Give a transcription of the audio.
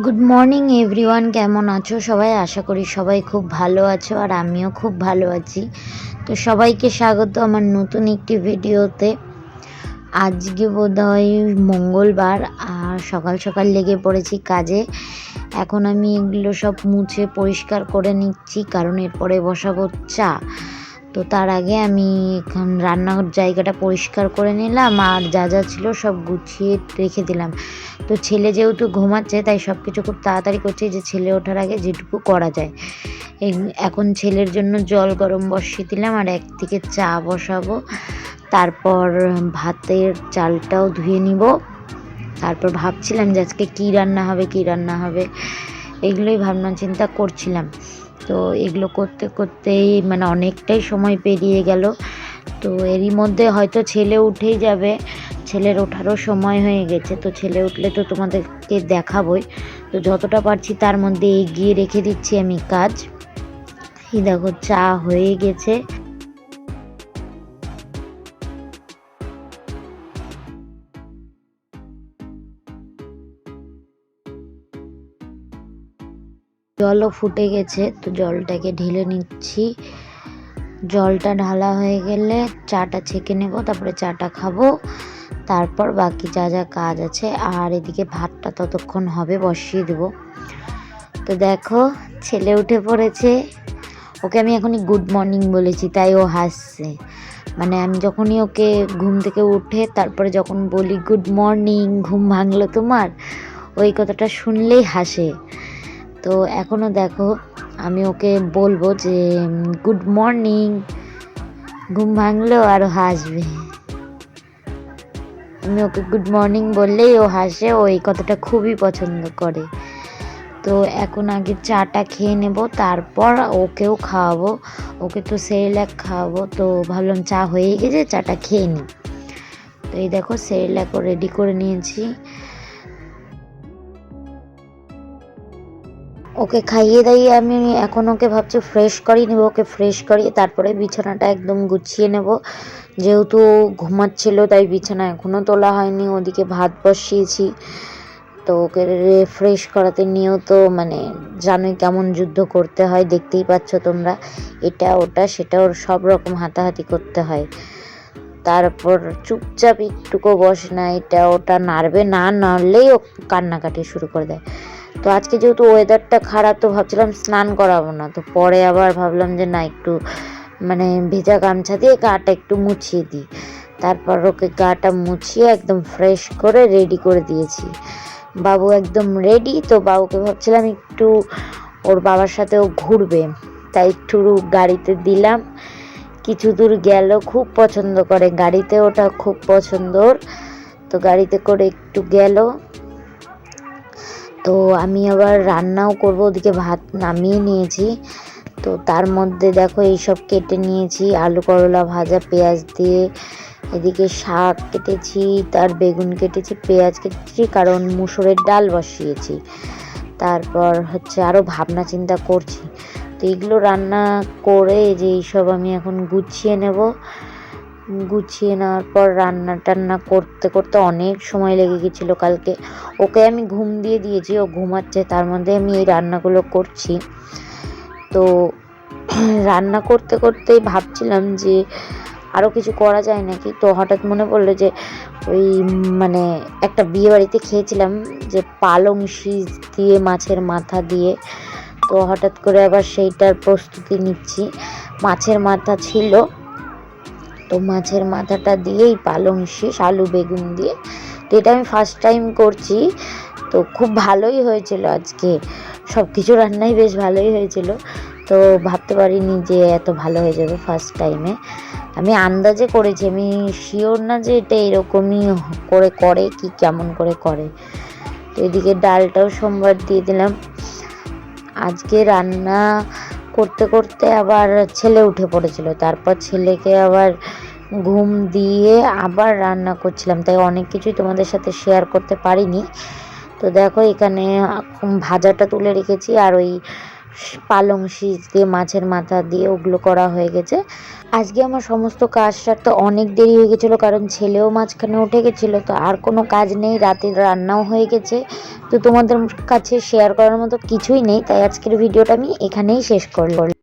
Good morning everyone কেমন আছো? সবাই আশা করি সবাই খুব ভালো আছো আর আমিও খুব ভালো আছি। তো সবাইকে স্বাগত আমার নতুন একটি ভিডিওতে। আজকে বোধহয় মঙ্গলবার আর সকাল সকাল লেগে পড়েছি কাজে। এখন আমি এগুলো সব মুছে পরিষ্কার করে নিচ্ছি, কারণ এরপরে বসাবো চা। তো তার আগে আমি এখন রান্নার জায়গাটা পরিষ্কার করে নিলাম আর যা যা ছিল সব গুছিয়ে রেখে দিলাম। তো ছেলে যেহেতু ঘুমাচ্ছে, তাই সব কিছু খুব তাড়াতাড়ি করছে যে ছেলে ওঠার আগে যেটুকু করা যায়। এখন ছেলের জন্য জল গরম বসিয়ে দিলাম আর একদিকে চা বসাবো। তারপর ভাতের চালটাও ধুয়ে নিব। তারপর ভাবছিলাম যে আজকে কী রান্না হবে, কী রান্না হবে এগুলোই ভাবনা চিন্তা করছিলাম। তো এগুলো করতে করতেই মানে অনেকটাই সময় পেরিয়ে গেল। তো এরই মধ্যে হয়তো ছেলে উঠেই যাবে। ছেলের ওঠারও সময় হয়ে গেছে। তো ছেলে উঠলে তো তোমাদেরকে দেখাবই। তো যতটা পারছি তার মধ্যে এগিয়ে রেখে দিচ্ছি আমি কাজ। এই দেখো চা হয়ে গেছে। জলও ফুটে গেছে, তো জলটাকে ঢেলে নিচ্ছি। জলটা ঢালা হয়ে গেলে চাটা ছেঁকে নেব, তারপরে চাটা খাব। তারপর বাকি যা যা কাজ আছে, আর এদিকে ভাতটা ততক্ষণ হবে, বসিয়ে দেবো। তো দেখো, ছেলে উঠে পড়েছে। ওকে আমি এখনই গুড মর্নিং বলেছি, তাই ও হাসছে। মানে আমি যখনই ওকে ঘুম থেকে উঠে, তারপরে যখন বলি গুড মর্নিং ঘুম ভাঙলো তোমার? ওই কথাটা শুনলেই হাসে। তো এখনও দেখো, আমি ওকে বলব যে গুড মর্নিং ঘুম ভাঙলো আরও হাসবে। আমি ওকে গুড মর্নিং বললেই ও হাসে, ও এই কথাটা খুবই পছন্দ করে। তো এখন আগে চাটা খেয়ে নেব, তারপর ওকেও খাওয়াবো, ওকে তো সেরেলাক খাওয়াবো। তো ভাবলাম চা হয়ে গেছে, চাটা খেয়ে নিই। তো এই দেখো, সেরেলাকও রেডি করে নিয়েছি। ওকে খাইয়ে দাইয়ে আমি এখন ওকে ভাবছি ফ্রেশ করিয়ে নেব, ওকে ফ্রেশ করিয়ে তারপরে বিছানাটা একদম গুছিয়ে নেব। যেহেতু ও ঘুমাচ্ছিল, তাই বিছানা এখনও তোলা হয়নি, ওদিকে ভাত বসিয়েছি। তো ওকে ফ্রেশ করাতে নিয়েও তো মানে জানোই কেমন যুদ্ধ করতে হয়, দেখতেই পাচ্ছ তোমরা। এটা, ওটা, সেটা, ওর সব রকম হাতাহাতি করতে হয়। তারপর চুপচাপ একটুকু বসে না, এটা ওটা নাড়বে, না নাড়লেই ও কান্নাকাটি শুরু করে দেয়। তো আজকে যেহেতু ওয়েদারটা খারাপ, তো ভাবছিলাম স্নান করাবো না। তো পরে আবার ভাবলাম যে না, একটু মানে ভেজা গামছা দিয়ে গাটা একটু মুছিয়ে দিই। তারপর ওকে গাটা মুছিয়ে একদম ফ্রেশ করে রেডি করে দিয়েছি। বাবু একদম রেডি তো বাবুকে ভাবছিলাম একটু ওর বাবার সাথে ও ঘুরবে। তাই একটু গাড়িতে দিলাম। কিছু দূর গেল, খুব পছন্দ করে। গাড়িতে ওটা খুব পছন্দর তো গাড়িতে করে একটু গেল। তো আমি আবার রান্নাও করব, ওদিকে ভাত নামিয়ে নিয়েছি। তো তার মধ্যে দেখো এইসব কেটে নিয়েছি, আলু করলা ভাজা, পেঁয়াজ দিয়ে। এদিকে শাক কেটেছি, তার বেগুন কেটেছি, পেঁয়াজ কেটেছি, কারণ মুসুরের ডাল বসিয়েছি। তারপর হচ্ছে আরও ভাবনা চিন্তা করছি। তো এগুলো রান্না করে যে এইসব আমি এখন গুছিয়ে নেব। গুছিয়ে নেওয়ার পর রান্না টান্না করতে করতে অনেক সময় লেগে গেছিল কালকে। ওকে আমি ঘুম দিয়ে দিয়েছি, ও ঘুমাচ্ছে, তার মধ্যে আমি এই রান্নাগুলো করছি। তো রান্না করতে করতেই ভাবছিলাম যে আরও কিছু করা যায় নাকি? তো হঠাৎ মনে পড়ল যে ওই মানে একটা বিয়ে বাড়িতে খেয়েছিলাম যে পালং শীষ দিয়ে মাছের মাথা দিয়ে। তো হঠাৎ করে আবার সেইটার প্রস্তুতি নিচ্ছি। মাছের মাথা ছিল তো মাছের মাথাটা দিয়েই পালং শীষ আলু বেগুন দিয়ে। তো এটা আমি ফার্স্ট টাইম করছি। তো খুব ভালোই হয়েছিল আজকে। সব কিছু রান্নাই বেশ ভালোই হয়েছিল। তো ভাবতে পারিনি যে এত ভালো হয়ে যাবে ফার্স্ট টাইমে আমি আন্দাজে করেছি, আমি শিওর না যে এটা এরকমই করে করে কি, কেমন করে করে। তো এদিকে ডালটাও সোমবার দিয়ে দিলাম। আজকে রান্না করতে করতে আবার ছেলে উঠে পড়েছিল। তারপর ছেলেকে আবার ঘুম দিয়ে আবার রান্না করছিলাম। তাই অনেক কিছুই তোমাদের সাথে শেয়ার করতে পারিনি। তো দেখো এখানে ভাজাটা তুলে রেখেছি আর ওই পালং শীষ দিয়ে, মাছের মাথা দিয়ে ওগুলো করা হয়ে গেছে। আজকে আমার সমস্ত কাজ সারতে অনেক দেরি হয়ে গেছিল, কারণ ছেলেও মাঝখানে উঠে গেছিল, তো আর কোনো কাজ নেই, রাতে রান্নাও হয়ে গেছে। তো তোমাদের কাছে শেয়ার করার মতো কিছুই নেই, তাই আজকের ভিডিওটা আমি এখানেই শেষ করলাম।